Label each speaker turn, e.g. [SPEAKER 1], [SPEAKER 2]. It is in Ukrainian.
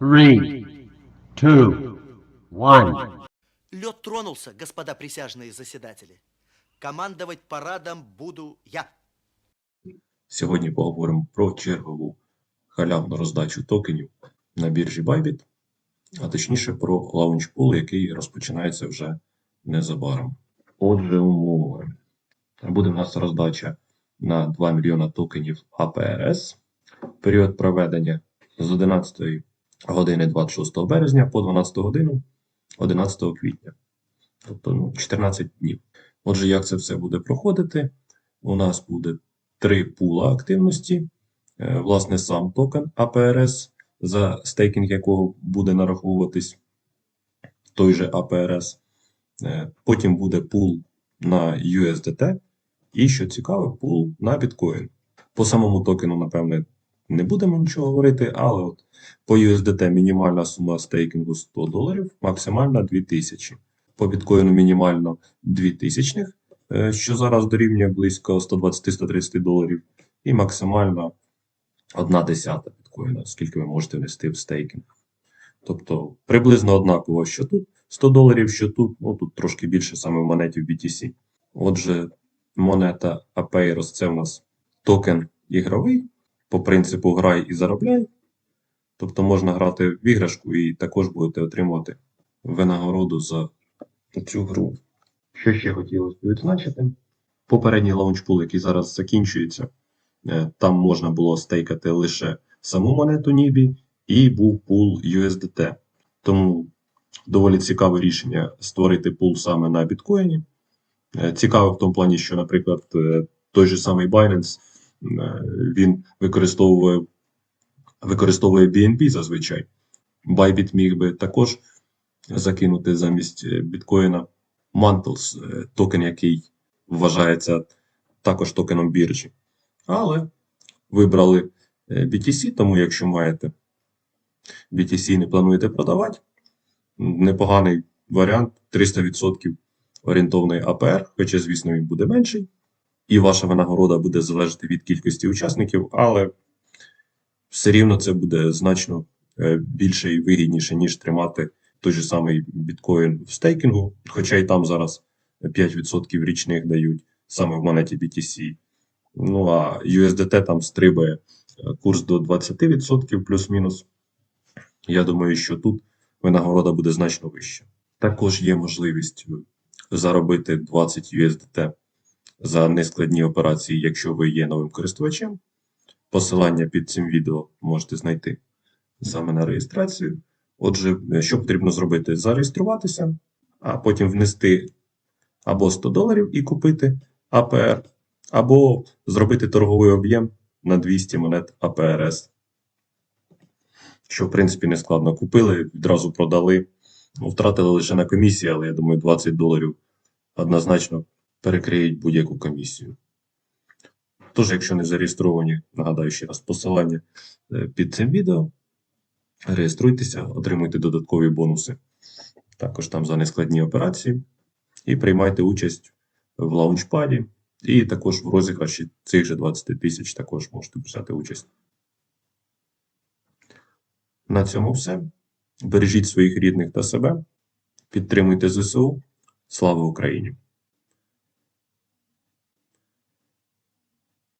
[SPEAKER 1] Three, two, one.
[SPEAKER 2] Лед тронулся, господа присяжные заседатели. Командовать парадом буду я.
[SPEAKER 3] Сьогодні поговоримо про чергову халявну роздачу токенів на біржі Bybit, а точніше про лаунчпул, який розпочинається вже незабаром. Отже, умови. Буде в нас роздача на 2 мільйона токенів APRS. Період проведення з 11 години 26 березня по 12 годину 11 квітня. Тобто ну, 14 днів. Отже, як це все буде проходити? У нас буде три пула активності. Е, Власне, сам токен APRS, за стейкінг якого буде нараховуватись той же APRS. Е, Потім буде пул на USDT. І, що цікаво, пул на біткоін. По самому токену, напевне, не будемо нічого говорити, але от по USDT мінімальна сума стейкінгу 100 доларів, максимальна 2000. По біткоїну мінімально 2000, е, що зараз дорівнює близько 120-130 доларів, і максимально 1 десята біткоїна, скільки ви можете внести в стейкінг. Тобто приблизно однаково, що тут 100 доларів, що тут, ну тут трошки більше саме в монеті в BTC. Отже, монета Apeiros це у нас токен ігровий, по принципу грай і заробляй. Тобто можна грати в іграшку і також будете отримувати винагороду за цю гру. Що ще хотілося б відзначити? Попередній лаунчпул, який зараз закінчується, е, там можна було стейкати лише саму монету Нібі і був пул USDT. Тому доволі цікаве рішення створити пул саме на біткоїні. Е, Цікаво в тому плані, що, наприклад, е, той же самий Binance він використовує, використовує BNB зазвичай. Bybit міг би також закинути замість е, біткоїна Mantles, е, токен, який вважається також токеном біржі. Але вибрали е, BTC, тому якщо маєте BTC не плануєте продавати, непоганий варіант 300% орієнтовний APR, хоча, звісно, він буде менший, і ваша винагорода буде залежати від кількості учасників, але все рівно це буде значно е, більше і вигідніше, ніж тримати той же самий біткоін в стейкінгу, хоча і там зараз 5% річних дають саме в монеті BTC. Ну а USDT там стрибає е, курс до 20% плюс-мінус. Я думаю, що тут винагорода буде значно вища. Також є можливість заробити 20 USDT за нескладні операції, якщо ви є новим користувачем. Посилання під цим відео можете знайти саме на реєстрацію. Отже, що потрібно зробити? Зареєструватися, а потім внести або 100 доларів і купити APR, або зробити торговий об'єм на 200 монет APRS. Що, в принципі, не складно. Купили, відразу продали. Ну, Втратили лише на комісії, але я думаю, 20 доларів однозначно перекриють будь-яку комісію. Тож, якщо не зареєстровані, нагадаю ще раз посилання е, під цим відео. Реєструйтеся, отримуйте додаткові бонуси. Також там за нескладні операції. І приймайте участь в лаунчпаді. І також в розіграші цих же 20 тисяч також можете взяти участь. На цьому все. Бережіть своїх рідних та себе. Підтримуйте ЗСУ. Слава Україні!